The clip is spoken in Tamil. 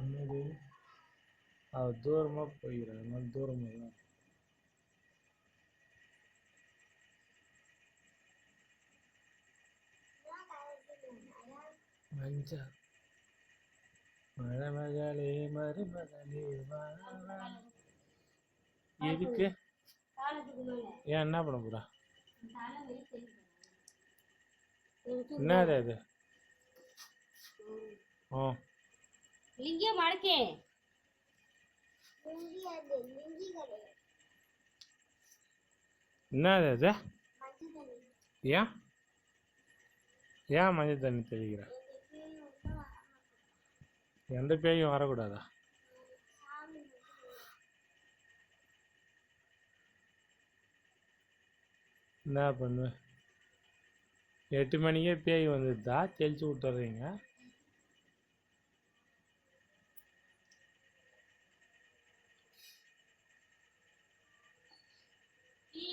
என்னது? அவ தூரமா போயிடுறான் அதனால தூரமா தான் மஞ்சா. மணமகளே மருமகளே எதுக்கு? என்ன பண்ண போறா? என்னது அது ஓ. லிங்கே மடக்கே என்னது அது ஏன்? ஏன் மஞ்சள் தண்ணி தெளிக்கிற? எந்த பேயும் வரக்கூடாதா? என்ன பண்ணுவேன் எட்டு மணிக்கே பேய் வந்துடுதா தெளித்து விட்டுறீங்க